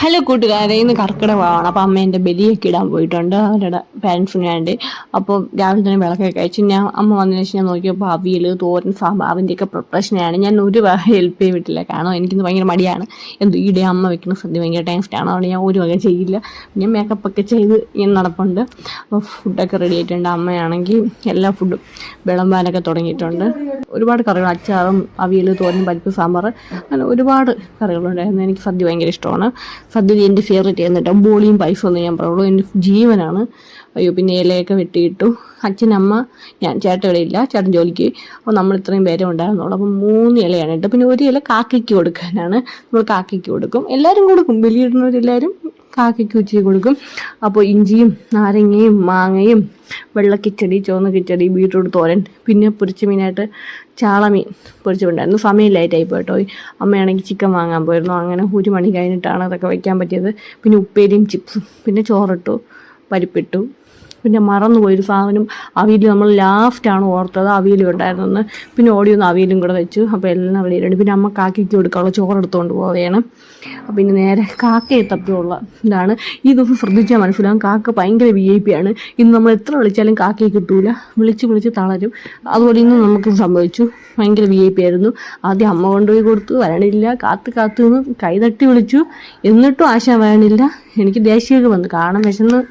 Hello കൂട്ടുകാരെ ഇന്ന് കർക്കിടകമാണ്. അപ്പം അമ്മ എന്റെ ബലിയൊക്കെ ഇടാൻ പോയിട്ടുണ്ട്. അവരുടെ പാരൻസിന് വേണ്ടി. അപ്പോൾ രാവിലെ തന്നെ വിളക്കൊക്കെ കഴിച്ച്. ഞാൻ അമ്മ വന്നതിന് ശേഷം ഞാൻ നോക്കിയപ്പോൾ അവിയൽ തോരൻ സാമ്പാർ അതിന്റെയൊക്കെ പ്രിപ്പറേഷനാണ് ഞാൻ ഒരു വക ഹെൽപ്പ് ചെയ്യാൻ പറ്റില്ല കാരണം എനിക്കിന്ന് ഭയങ്കര മടിയാണ്. എന്തോ ഈടെ അമ്മ വെക്കുന്ന സദ്യ ഭയങ്കര ടേസ്റ്റാണ് അതുകൊണ്ട് ഞാൻ ഒരു വക ചെയ്യില്ല. ഞാൻ മേക്കപ്പൊക്കെ ചെയ്ത് ഞാൻ നടപ്പുണ്ട്. അപ്പോൾ ഫുഡൊക്കെ റെഡി ആയിട്ടുണ്ട്. അമ്മയാണെങ്കിൽ എല്ലാ ഫുഡും വിളമ്പാനൊക്കെ തുടങ്ങിയിട്ടുണ്ട്. ഒരുപാട് കറികൾ അച്ചാറും അവിയൽ തോരൻ പരിപ്പ് സാമ്പാർ അങ്ങനെ ഒരുപാട് കറികളുണ്ടായിരുന്നു എനിക്ക് സദ്യ ഭയങ്കര ഇഷ്ടമാണ്. സദ്യ എന്റെ ഫേവറേറ്റ് ആയിരുന്നു കേട്ടോ. ബോളിയും പൈസയും ഒന്നും ഞാൻ പറയുള്ളൂ. എന്റെ ജീവനാണ്. അയ്യോ പിന്നെ ഇലയൊക്കെ വെട്ടിയിട്ടു. അച്ഛനമ്മ ഞാൻ ചേട്ടൻ ചേട്ടൻ ജോലിക്ക് അപ്പോൾ നമ്മൾ ഇത്രയും പേരെ ഉണ്ടായിരുന്നുള്ളൂ. അപ്പം മൂന്ന് ഇലയാണ് കേട്ടോ. പിന്നെ ഒരു ഇല കാക്കയ്ക്ക് കൊടുക്കാനാണ്. നമ്മൾ കാക്കയ്ക്ക് കൊടുക്കും. എല്ലാവരും കൊടുക്കും. ബലിയിടുന്നവരെല്ലാവരും കാക്കയ്ക്ക് ഉച്ചയ്ക്ക് കൊടുക്കും. അപ്പോൾ ഇഞ്ചിയും നാരങ്ങയും മാങ്ങയും വെള്ളക്കിച്ചടി ചുവന്ന കിച്ചടി ബീട്രൂട്ട് തോരൻ പിന്നെ പൊരിച്ച മീനായിട്ട് ചാളമീൻ പൊരിച്ചിട്ടുണ്ടായിരുന്നു സമയം ലേറ്റായി പോയിട്ടോ അമ്മയാണെങ്കിൽ ചിക്കൻ വാങ്ങാൻ പോയിരുന്നു. അങ്ങനെ ഒരു മണി കഴിഞ്ഞിട്ടാണ് അതൊക്കെ വയ്ക്കാൻ പറ്റിയത്. പിന്നെ ഉപ്പേരിയും ചിപ്സും പിന്നെ ചോറിട്ടു പരിപ്പിട്ടു. പിന്നെ മറന്നുപോയൊരു സാധനം. അവിയൽ നമ്മൾ ലാസ്റ്റാണ് ഓർത്തത് അവിയലും ഉണ്ടായിരുന്നെന്ന്. പിന്നെ ഓടി ഒന്ന് അവിയലും കൂടെ വെച്ചു. അപ്പോൾ എല്ലാം റെഡിയുണ്ട് പിന്നെ അമ്മ കാക്കയ്ക്ക് കൊടുക്കാനുള്ള ചോറ് എടുത്തുകൊണ്ട് പോവുകയാണ്. പിന്നെ നേരെ കാക്കയെ തപ്പിയുള്ള ഇതാണ്. ഈ ദിവസം ശ്രദ്ധിച്ചാൽ മനസ്സിലാകും കാക്ക ഭയങ്കര വി ഐ പി ആണ്. ഇന്ന് നമ്മൾ എത്ര വിളിച്ചാലും കാക്കയെ കിട്ടൂല. വിളിച്ച് വിളിച്ച് തളരും. അതുപോലെ ഇന്ന് നമുക്ക് സംഭവിച്ചു. ഭയങ്കര വി ഐ പി ആയിരുന്നു. ആദ്യം അമ്മ കൊണ്ടുപോയി കൊടുത്തു. വരണില്ല. കാത്ത് കാത്തു നിന്ന് കൈതട്ടി വിളിച്ചു. എന്നിട്ടും ആശ വരണില്ല. എനിക്ക് ദേഷ്യമൊക്കെ വന്നു. കാരണം വിശന്ന്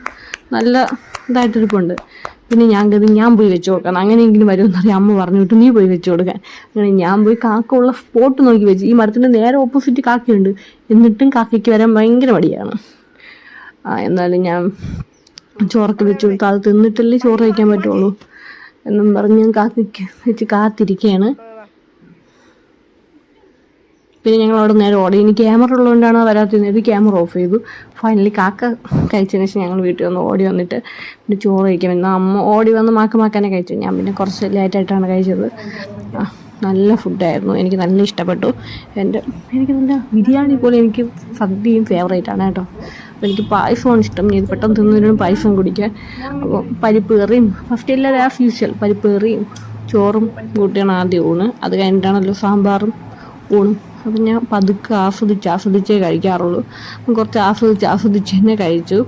നല്ല ഇതായിട്ടിരിപ്പുണ്ട്. പിന്നെ ഞാൻ കരുതി ഞാൻ പോയി വെച്ച് കൊടുക്കണം. അങ്ങനെയെങ്കിലും വരുമെന്ന് അറിയാം അമ്മ പറഞ്ഞു നീ പോയി വെച്ച് കൊടുക്കാൻ. അങ്ങനെ ഞാൻ പോയി കാക്ക ഉള്ള സ്പോട്ട് നോക്കി വെച്ച് ഈ മരത്തിന്റെ നേരെ ഓപ്പോസിറ്റ് കാക്കയുണ്ട്. എന്നിട്ടും കാക്കയ്ക്ക് വരാൻ ഭയങ്കര മടിയാണ്. എന്നാലും ഞാൻ ചോറൊക്കെ വെച്ച് കൊടുത്തു അത് തിന്നിട്ടല്ലേ ചോറ് കഴിക്കാൻ പറ്റുള്ളൂ എന്നും പറഞ്ഞ് ഞാൻ കാക്കയ്ക്ക് വെച്ച് കാത്തിരിക്കുകയാണ് പിന്നെ ഞങ്ങൾ അവിടെ നേരെ ഓടി. ഇനി ക്യാമറ ഉള്ളതുകൊണ്ടാണ് വരാത്തിരുന്നത് ക്യാമറ ഓഫ് ചെയ്തു. ഫൈനലി കാക്ക കഴിച്ചതിന് ശേഷം ഞങ്ങൾ വീട്ടിൽ വന്ന് ഓടി വന്നിട്ട് പിന്നെ ചോറ് കഴിക്കാൻ എന്നാൽ അമ്മ ഓടി വന്ന് മാക്ക മാക്കാനെ കഴിച്ചു. ഞാൻ പിന്നെ കുറച്ച് ലേറ്റായിട്ടാണ് കഴിച്ചത്. നല്ല ഫുഡായിരുന്നു എനിക്ക് നല്ല ഇഷ്ടപ്പെട്ടു. എന്റെ എനിക്ക് നല്ല ബിരിയാണി പോലെ എനിക്ക് സദ്യയും ഫേവറേറ്റ് ആണ് കേട്ടോ. അപ്പോൾ എനിക്ക് പായസമാണ് ഇഷ്ടം. ഇത് പെട്ടെന്ന് തിന്നതിനും പായസം കുടിക്കാൻ. അപ്പോൾ പരിപ്പ് കറിയും ഫസ്റ്റ് എല്ലാവരും ആസ് യൂഷ്വൽ പരിപ്പ് കറിയും ചോറും കൂട്ടിയാണ് ആദ്യം ഊണ്. അത് കഴിഞ്ഞിട്ടാണല്ലോ സാമ്പാറും ഊണും. അപ്പം ഞാൻ പതുക്കെ ആസ്വദിച്ച് ആസ്വദിച്ചേ കഴിക്കാറുള്ളൂ. കുറച്ച് ആസ്വദിച്ച് ആസ്വദിച്ച് തന്നെ കഴിച്ചു.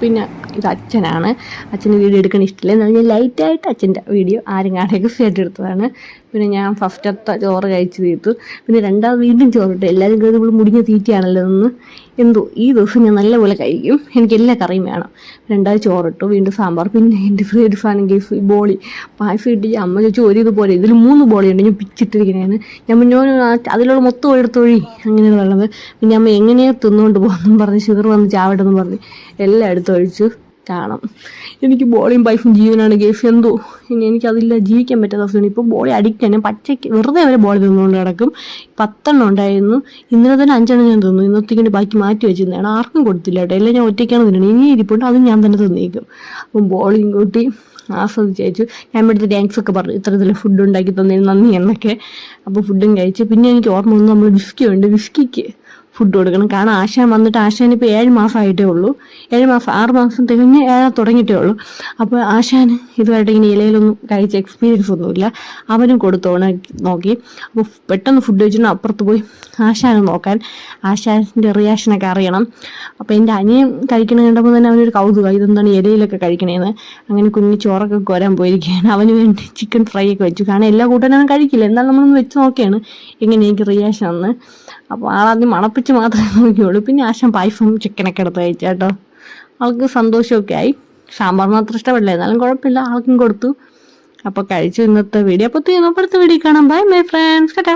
പിന്നെ ഇത് അച്ഛനാണ്. അച്ഛന് വീഡിയോ എടുക്കാൻ ഇഷ്ടമില്ല എന്നാൽ ഞാൻ ലൈറ്റായിട്ട് അച്ഛന്റെ വീഡിയോ ആരും കാണാൻ എടുത്തതാണ് പിന്നെ ഞാൻ ഫസ്റ്റത്തെ ചോറ് കഴിച്ച് തീർത്തു. പിന്നെ രണ്ടാമത് വീണ്ടും ചോറിട്ട്. എല്ലാവരും കരുതി ഇവിടെ മുടിഞ്ഞ തീറ്റയാണല്ലോ എന്ന് എന്തോ ഈ ദിവസം ഞാൻ നല്ലപോലെ കഴിക്കും. എനിക്ക് എല്ലാ കറിയും വേണം. രണ്ടാമത് ചോറിട്ടു. വീണ്ടും സാമ്പാർ. പിന്നെ എന്റെ ഫേവറേറ്റ് ആണെങ്കിൽ ബോളി. പായസം ഇട്ട് അമ്മ ചോദിച്ചു ഒരു ഇതുപോലെ ഇതിൽ മൂന്ന് ബോളിയുണ്ട് ഞാൻ പിച്ചിട്ടിരിക്കുന്നതാണ് ഞാൻ പിന്നെ അതിലുള്ള മൊത്തം എടുത്തൊഴി അങ്ങനെയാണ് ഉള്ളത്. പിന്നെ അമ്മ എങ്ങനെയാണ് തിന്നുകൊണ്ട് പോകുന്നു പറഞ്ഞ് ഷുഗർ വന്ന് ചാവട്ടെന്ന് പറഞ്ഞ് എല്ലാം എടുത്തൊഴിച്ചു കാണാം. എനിക്ക് ബോളിയും ബൈഫും ജീവനാണ് ഗേഫ് എന്തോ? ഇനി എനിക്കതില്ല ജീവിക്കാൻ പറ്റാത്ത അവസ്ഥയാണ്. ഇപ്പോൾ ബോളി അഡിക്റ്റ് ആണ്. പച്ചയ്ക്ക് വെറുതെ വരെ ബോളി തിന്നുകൊണ്ട് കിടക്കും പത്തെണ്ണം ഉണ്ടായിരുന്നു. ഇന്നലെ തന്നെ അഞ്ചെണ്ണം ഞാൻ തിന്നു. ഇന്നത്തേക്ക് ബാക്കി മാറ്റി വെച്ചിരുന്നതാണ്. ആർക്കും കൊടുത്തില്ല കേട്ടോ. എല്ലാം ഞാൻ ഒറ്റയ്ക്കാണ് തിന്നണം ഇനി ഇരിപ്പുണ്ട്. അത് ഞാൻ തന്നെ തിന്നേക്കും. അപ്പം ബോളിയും കൂട്ടി ആസ്വദിച്ചു. ഞാൻ ഇവിടുത്തെ ഡാൻസ് ഒക്കെ പറഞ്ഞു. ഇത്തരത്തിൽ ഫുഡ് ഉണ്ടാക്കി തന്നതിന് നന്ദി എന്നൊക്കെ. അപ്പോൾ ഫുഡും കഴിച്ചു. പിന്നെ എനിക്ക് ഓർമ്മ വന്നു നമ്മൾ വിസ്കി ഉണ്ട്. വിസ്കിക്ക് ഫുഡ് കൊടുക്കണം. കാരണം ആശാൻ വന്നിട്ട് ആശാൻ ഇപ്പോൾ ഏഴ് മാസമായിട്ടേ ഉള്ളൂ. ഏഴ് മാസം ആറ് മാസം തികഞ്ഞ് ഏഴ് തുടങ്ങിയിട്ടേ ഉള്ളൂ. അപ്പോൾ ആശാൻ ഇതുമായിട്ട് ഇങ്ങനെ ഇലയിലൊന്നും കഴിച്ച എക്സ്പീരിയൻസ് ഒന്നുമില്ല. അവനും കൊടുത്തോണ നോക്കി. അപ്പോൾ പെട്ടെന്ന് ഫുഡ് വെച്ചിട്ട് അപ്പുറത്ത് പോയി ആശാനെ നോക്കാൻ. ആശാന്റെ റിയാക്ഷനൊക്കെ അറിയണം. അപ്പോൾ എന്റെ അനിയൻ കഴിക്കണ കണ്ടപ്പോൾ തന്നെ അവനൊരു കൗതുകം. ഇതെന്താണ് ഇലയിലൊക്കെ കഴിക്കണേന്ന്. അങ്ങനെ കുഞ്ഞ് ചോറൊക്കെ കോരാൻ പോയിരിക്കുകയാണ്. അവന് വേണ്ടി ചിക്കൻ ഫ്രൈ ഒക്കെ വെച്ചു. കാരണം എല്ലാ കൂട്ടനും കഴിക്കില്ല. എന്നാലും നമ്മളൊന്ന് വെച്ച് നോക്കിയാണ് എങ്ങനെ എനിക്ക് റിയാക്ഷൻ എന്ന് അപ്പോൾ ആളാദ്യം മണപ്പിച്ച് മാത്രമേ നോക്കിയുള്ളൂ. പിന്നെ ആശം പായസം ചിക്കനൊക്കെ എടുത്ത് കഴിച്ചു കേട്ടോ. ആൾക്ക് സന്തോഷമൊക്കെ ആയി. സാമ്പാർ മാത്രം ഇഷ്ടപ്പെടില്ല. എന്നാലും കുഴപ്പമില്ല. ആൾക്കും കൊടുത്തു. അപ്പോൾ കഴിച്ചു ഇന്നത്തെ വീഡിയോ. അപ്പോൾ തീർന്നപ്പോഴത്തെ വീഡിയോ കാണാം. ബൈ മൈ ഫ്രണ്ട്സ് കേട്ടോ